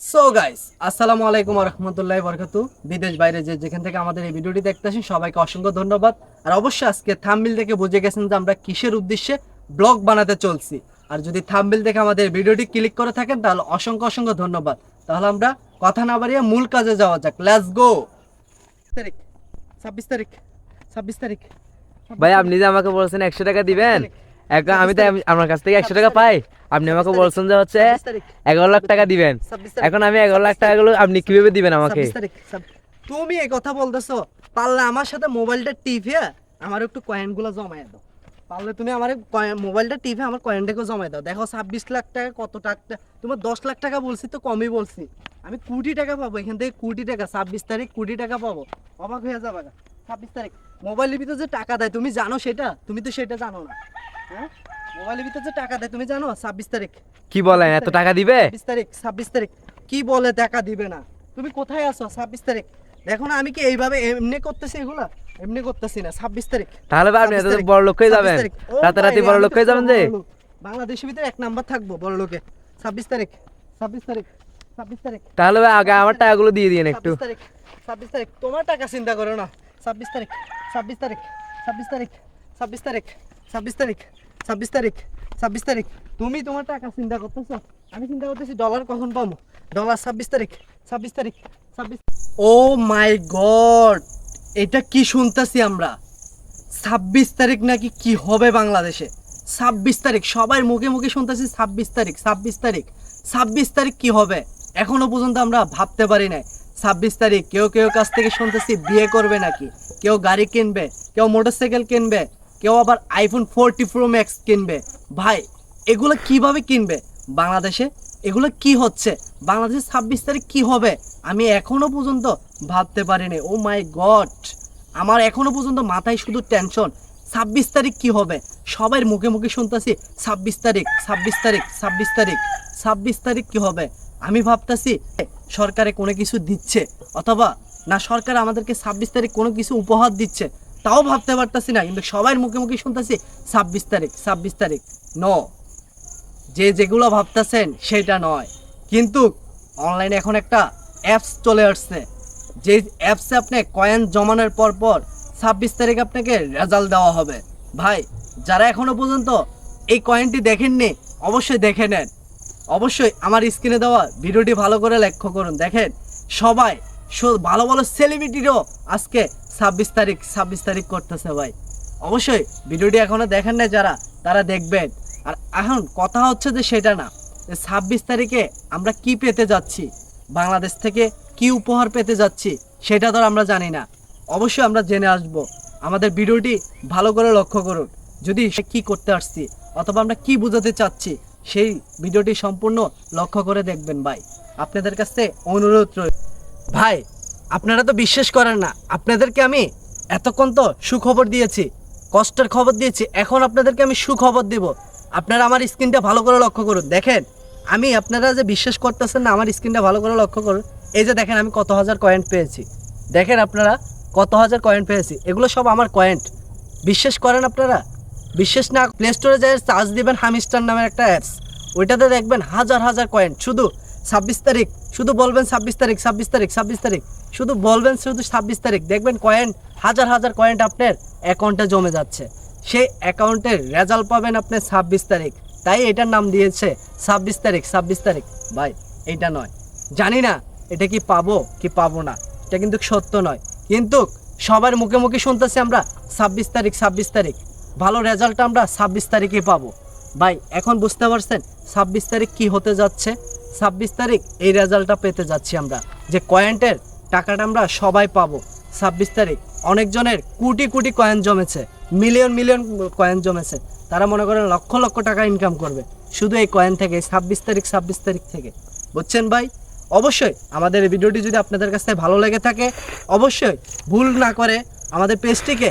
So guys আসসালামু আলাইকুম রহমতুল্লাহ বরকাতু। বিদেশ বাইরে যে যেখান থেকে আমাদের এই ভিডিওটি দেখতেছেন সবাইকে অসংখ্য ধন্যবাদ। আর অবশ্যই আজকে থাম্বিল দেখে বুঝে গেছেন যে আমরা কিসের উদ্দেশ্যে ব্লগ বানাতে চলছি। আর যদি থাম্বিল দেখে আমাদের ভিডিওটি ক্লিক করে থাকেন তাহলে অসংখ্য অসংখ্য ধন্যবাদ। তাহলে আমরা কথা না বাড়িয়ে মূল কাজে যাওয়া যাক। লেটস গো তারিখ। ছাব্বিশ তারিখ। ছাব্বিশ তারিখ। ভাই আপনি যে আমাকে বলছেন একশো টাকা দিবেন? এখন আমি তো আপনার কাছ থেকে একশো টাকা পাই। আপনি আমাকে বলছেন যে হচ্ছে এগারো লাখ টাকা দিবেন। এখন আমি এগারো লাখ টাকাগুলো আপনি কীভাবে দিবেন আমাকে? তুমি এই কথা বলতেছো পারলে আমার সাথে মোবাইলটা টিপে আমার একটু জমায় দাও। পারলে তুমি আমার মোবাইলটা টিপে আমার কয়েনটাকে জমায় দাও। দেখো ছাব্বিশ লাখ টাকা কত টাকা তোমার দশ লাখ টাকা বলছি তো কমই বলছি। আমি কোটি টাকা পাবো এখান থেকে কোটি টাকা ছাব্বিশ তারিখ কোটি টাকা পাবো। অবাক হয়ে যাবে ছাব্বিশ তারিখ। মোবাইলের ভিতরে যে টাকা দেয় তুমি জানো সেটা? তুমি তো সেটা জানো না। মোবাইলের ভিতরে যে টাকা দেয় তুমি জানো? ছাব্বিশ তারিখ। কি বলেন এত টাকা দিবে? ছাব্বিশ তারিখ ছাব্বিশ তারিখ। কি বলে টাকা দিবে না? তুমি কোথায় আছো? ছাব্বিশ তারিখ। দেখো না আমি কি এইভাবে এমনি করতেছি এগুলা? এমনি করতেছি না ছাব্বিশ তারিখ। তাহলে আপনি এত বড় লোক হয়ে যাবেন। রাতারাতি বড় লোক হয়ে যাবেন যে? বাংলাদেশের ভিতরে এক নাম্বার থাকব বড় লোকে। ছাব্বিশ তারিখ ছাব্বিশ তারিখ ছাব্বিশ তারিখ। তাহলে ভাই আগে আমার টাকাগুলো দিয়ে দিন একটু। তারিখ ছাব্বিশ তারিখ। তোমার টাকা চিন্তা করো না। ছাব্বিশ তারিখ ছাব্বিশ তারিখ ছাব্বিশ তারিখ ছাব্বিশ তারিখ। ছাব্বিশ তারিখ ছাব্বিশ তারিখ ছাব্বিশ তারিখ। তুমি তোমার টাকা চিন্তা করতেছো? আমি চিন্তা করতেছি ডলার কখন পাবো? ডলার ছাব্বিশ তারিখ ছাব্বিশ তারিখ, ছাব্বিশ ও মাই গড এটা কি শুনতেছি আমরা? ছাব্বিশ তারিখ নাকি কি হবে বাংলাদেশে? ছাব্বিশ তারিখ সবার মুখে মুখে শুনতেছি ছাব্বিশ তারিখ ছাব্বিশ তারিখ। ছাব্বিশ তারিখ কি হবে? এখনও পর্যন্ত আমরা ভাবতে পারি নাই। ছাব্বিশ তারিখ, কেউ কেউ কাছ থেকে শুনতেছি বিয়ে করবে নাকি? কেউ গাড়ি কিনবে, কেউ মোটরসাইকেল কিনবে কেউ আবার আইফোন ফোরটি প্রো ম্যাক্স কিনবে। ভাই, এগুলো কীভাবে কিনবে? বাংলাদেশে এগুলো কি হচ্ছে? বাংলাদেশে ছাব্বিশ তারিখ কি হবে? আমি এখনও পর্যন্ত ভাবতে পারিনি। ও মাই গড আমার এখনও পর্যন্ত মাথায় শুধু টেনশন ছাব্বিশ তারিখ কি হবে? সবাই মুখে মুখে শুনতেছি, ছাব্বিশ তারিখ ছাব্বিশ তারিখ ছাব্বিশ তারিখ ছাব্বিশ তারিখ কি হবে? আমি ভাবতেছি, সরকারে কোনো কিছু দিচ্ছে, অথবা না সরকার আমাদেরকে ছাব্বিশ তারিখ কোনো কিছু উপহার দিচ্ছে তাও ভাবতে পারতাছি না, কিন্তু সবাই মুখে মুখে শুনতেছি, ছাব্বিশ তারিখ ছাব্বিশ তারিখ, ন। যে যেগুলো ভাবতেছেন, সেটা নয়। কিন্তু অনলাইনে এখন একটা অ্যাপস চলে আসছে। যে অ্যাপসে আপনি কয়েন জমানোর পর পর ছাব্বিশ তারিখ আপনাকে রেজাল্ট দেওয়া হবে। ভাই, যারা এখনও পর্যন্ত এই কয়েনটি দেখেননি, অবশ্যই দেখে নেন। অবশ্যই আমার স্ক্রিনে দেওয়া ভিডিওটি ভালো করে লক্ষ্য করুন। দেখেন, সবাই ভালো ভালো সেলিব্রিটিরও আজকে ছাব্বিশ তারিখ ছাব্বিশ তারিখ করতেছে ভাই। অবশ্যই ভিডিওটি এখনও দেখেন না যারা, তারা দেখবেন। আর এখন কথা হচ্ছে যে সেটা না, যে ছাব্বিশ তারিখে আমরা কি পেতে যাচ্ছি? বাংলাদেশ থেকে কি উপহার পেতে যাচ্ছি? সেটা তো আমরা জানি না। অবশ্যই আমরা জেনে আসব। আমাদের ভিডিওটি ভালো করে লক্ষ্য করুন। যদি সে কি করতে আসছি, অথবা আমরা কি বোঝাতে চাচ্ছি, সেই ভিডিওটি সম্পূর্ণ লক্ষ্য করে দেখবেন ভাই। আপনাদের কাছে অনুরোধ রইল। ভাই আপনারা তো বিশ্বাস করেন না, আপনাদেরকে আমি এতক্ষণ তো সুখবর দিয়েছি, কষ্টের খবর দিয়েছি, এখন আপনাদেরকে আমি সুখবর দিব। আপনারা আমার স্ক্রিনটা ভালো করে লক্ষ্য করুন, দেখেন, আমি আপনারা যে বিশ্বাস করতেছেন না, আমার স্ক্রিনটা ভালো করে লক্ষ্য করুন, এই যে দেখেন, আমি কত হাজার কয়েন্ট পেয়েছি। দেখেন আপনারা কত হাজার কয়েন্ট পেয়েছি, এগুলো সব আমার কয়েন্ট বিশ্বাস করেন আপনারা? বিশ্বাস না প্লে স্টোরে যায় চার্জ দিবেন হামিস্টার নামের একটা অ্যাপস ওইটাতে দেখবেন হাজার হাজার কয়েন শুধু ছাব্বিশ তারিখ, শুধু বলবেন ছাব্বিশ তারিখ ছাব্বিশ তারিখ ছাব্বিশ তারিখ। শুধু বলবেন শুধু ছাব্বিশ তারিখ। দেখবেন কয়েন হাজার হাজার কয়েন্ট আপনার অ্যাকাউন্টে জমে যাচ্ছে। সেই অ্যাকাউন্টের রেজাল্ট পাবেন আপনি ছাব্বিশ তারিখ। তাই এটার নাম দিয়েছে ছাব্বিশ তারিখ ছাব্বিশ তারিখ। ভাই, এটা নয়। জানি না, এটা কি পাবো কি পাবো না। এটা কিন্তু সত্য নয়। কিন্তু সবার মুখে মুখে শুনতেছি আমরা ছাব্বিশ তারিখ ছাব্বিশ তারিখ। ভালো রেজাল্ট আমরা ছাব্বিশ তারিখে পাবো। ভাই, এখন বুঝতে পারছেন ছাব্বিশ তারিখ কি হতে যাচ্ছে? ছাব্বিশ তারিখ এই রেজাল্টটা পেতে যাচ্ছি আমরা। যে কয়েন্টের টাকাটা আমরা সবাই পাবো। ছাব্বিশ তারিখ অনেকজনের কোটি কোটি কয়েন জমেছে, মিলিয়ন মিলিয়ন কয়েন জমেছে। তারা মনে করেন লক্ষ লক্ষ টাকা ইনকাম করবে। শুধু এই কয়েন থেকে ছাব্বিশ তারিখ ছাব্বিশ তারিখ থেকে। বুঝছেন ভাই? অবশ্যই আমাদের এই ভিডিওটি যদি আপনাদের কাছে ভালো লেগে থাকে, অবশ্যই ভুল না করে আমাদের পেজটিকে